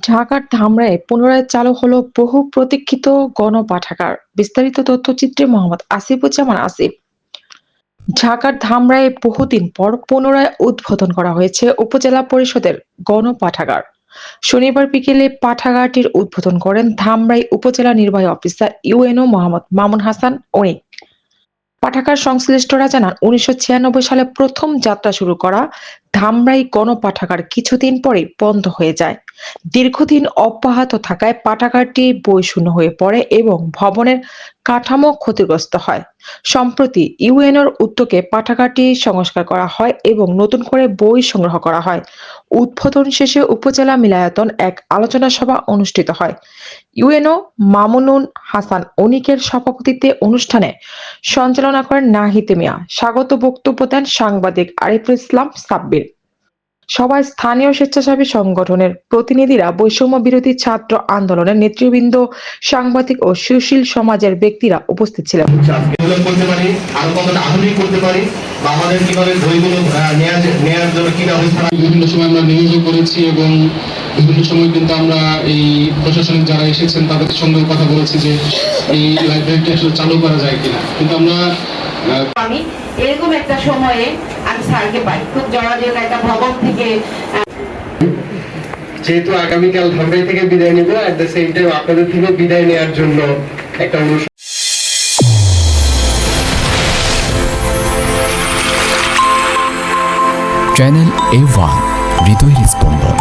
ঢাকার ধামরায় পুনরায় চালু হলো বহু প্রতীক্ষিত গণপাঠাগার। বিস্তারিত তথ্যচিত্রে মোহাম্মদ আসিফুজ্জামান আসিফ। ঢাকার ধামরায় বহুদিন পর পুনরায় উদ্বোধন করা হয়েছে উপজেলা পরিষদের গণপাঠাগার। শনিবার বিকেলে পাঠাগারটির উদ্বোধন করেন ধামরাই উপজেলা নির্বাহী অফিসার ইউএনও মোহাম্মদ মামুন হাসান অনিক পাঠাগার সংশ্লিষ্টরা জানান, উনিশশো ছিয়ানব্বই সালে প্রথম যাত্রা শুরু করা ধামরাই গণপাঠাগার কিছুদিন পরে বন্ধ হয়ে যায়। দীর্ঘদিন অব্যাহত থাকায় পাঠাগারটি বই শূন্য হয়ে পড়ে এবং ভবনের কাঠামো ক্ষতিগ্রস্ত হয়। সম্প্রতি ইউএনওর উদ্যোগে পাঠাগারটি সংস্কার করা হয় এবং নতুন করে বই সংগ্রহ করা হয়। উদ্বোধন শেষে উপজেলা মিলায়তন এক আলোচনা সভা অনুষ্ঠিত হয়। ইউএনও মামুনুন হাসান অনিকের সভাপতিত্বে অনুষ্ঠানে সঞ্চালনা করেন নাহিতে মিয়া। স্বাগত বক্তব্য দেন সাংবাদিক আরিফুল ইসলাম সাব্বির। সভায় স্থানীয় স্বেচ্ছাসেবী সংগঠনের প্রতিনিধিরা বৈষম্য বিরোধী ছাত্র আন্দোলনের নেতৃবৃন্দ সাংবাদিক ও সুশীল সমাজের ব্যক্তিরা উপস্থিত ছিলেন। করতে পারি আরও কতটা আধুনিক করতে পারি বা আমাদের কীভাবে বইগুলো নেওয়ার নেওয়ার জন্য কি ব্যবস্থা বিভিন্ন সময় আমরা করেছি এবং বিভিন্ন সময় কিন্তু আমরা এই প্রশাসনিক যারা এসেছেন তাদের সঙ্গেও কথা বলেছি যে এই লাইব্রেরিটি আসলে চালু করা যায় কিনা। কিন্তু আমরা আমি এরকম একটা সময়ে আমি স্যারকে পাই। খুব জরাজীর্ণ একটা ভবন থেকে যেহেতু আগামীকাল ধামরাই থেকে বিদায় নিব অ্যাট দ্য সেম টাইম আপনাদের থেকে বিদায় নেওয়ার জন্য একটা অনুষ্ঠান চ্যানেল এ ওয়ান হৃদয়ের স্পন্দন